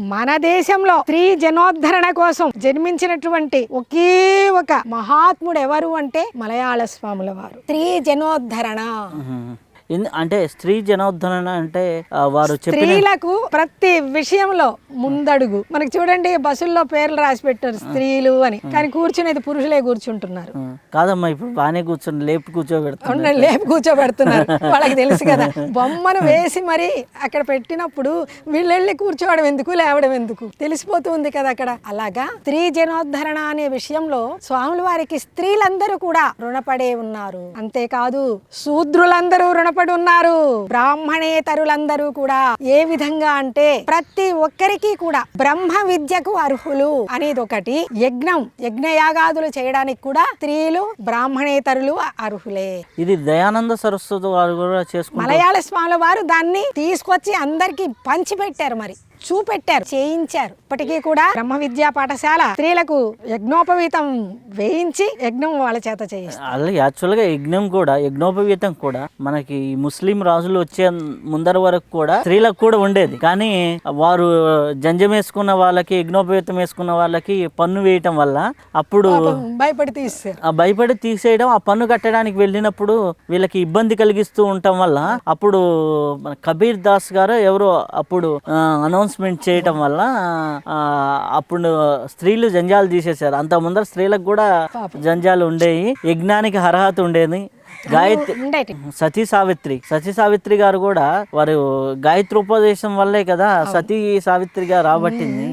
మన దేశంలో స్త్రీ జనోద్ధరణ కోసం జన్మించినటువంటి ఒకే ఒక మహాత్ముడు ఎవరు అంటే మలయాళ స్వాముల వారు. స్త్రీ జనోద్ధరణ. అంటే స్త్రీ జనోద్ధరణ అంటే వారు స్త్రీలకు ప్రతి విషయంలో ముందడుగు. మనకి చూడండి బస్సుల్లో పేర్లు రాసి పెట్టారు స్త్రీలు అని. కానీ కూర్చునేది పురుషులే కూర్చుంటున్నారు. కాదమ్మా ఇప్పుడు బాగానే కూర్చొని లేపి కూర్చోబెడతాను ఉండండి, లేపి కూర్చోబెడుతున్నారు. వాళ్ళకి తెలుసు కదా. బొమ్మను వేసి మరి అక్కడ పెట్టినప్పుడు వీళ్ళు వెళ్ళి కూర్చోవడం ఎందుకు లేవడం ఎందుకు? తెలిసిపోతుంది కదా అక్కడ. అలాగా స్త్రీ జనోద్ధరణ అనే విషయంలో స్వాముల వారికి స్త్రీలందరూ కూడా రుణపడే ఉన్నారు. అంతేకాదు శూద్రులందరూ రుణపడి ఉన్నారు. బ్రాహ్మణేతరులందరూ కూడా ఏ విధంగా అంటే ప్రతి ఒక్కరికి కూడా బ్రహ్మ విద్యకు అర్హులు అనేది ఒకటి యజ్ఞం యజ్ఞయాగాదులు చేయడానికి కూడా స్త్రీలు బ్రాహ్మణేతరులు అర్హులే. ఇది దయానంద సరస్వతి వారు కూడా మలయాళ స్వాముల వారు దాన్ని తీసుకొచ్చి అందరికి పంచిపెట్టారు మరి. చూపెట్టారు చేయించారు. ఇప్పటికీ కూడా బ్రహ్మ విద్యా పాఠశాల స్త్రీలకు యజ్ఞోపవీతం వేయించి యజ్ఞం వాళ్ళ చేత చేయిస్తారు. అలాగే యాక్చువల్గా యజ్ఞం కూడా యజ్ఞోపవీతం కూడా మనకి ముస్లిం రాజులు వచ్చే ముందర వరకు కూడా స్త్రీలకు కూడా ఉండేది. కానీ వారు జంజం వేసుకున్న వాళ్ళకి యజ్ఞోపవీతం వేసుకున్న వాళ్ళకి పన్ను వేయటం వల్ల అప్పుడు పాపం భయపడి ఆ భయపడి తీసేయడం ఆ పన్ను కట్టడానికి వెళ్ళినప్పుడు వీళ్ళకి ఇబ్బంది కలిగిస్తూ ఉండటం వల్ల అప్పుడు కబీర్ దాస్ గారు ఎవరో అప్పుడు అనౌన్స్మెంట్ చేయటం వల్ల అప్పుడు స్త్రీలు జంజాలు తీసేశారు. అంత ముందర స్త్రీలకు కూడా జంజాలు ఉండేవి యజ్ఞానికి అర్హత ఉండేది. గాయత్రి సతీ సావిత్రి. సతీ సావిత్రి గారు కూడా వారు గాయత్రోపదేశం వల్లే కదా సతీ సావిత్రిగా రాబట్టింది.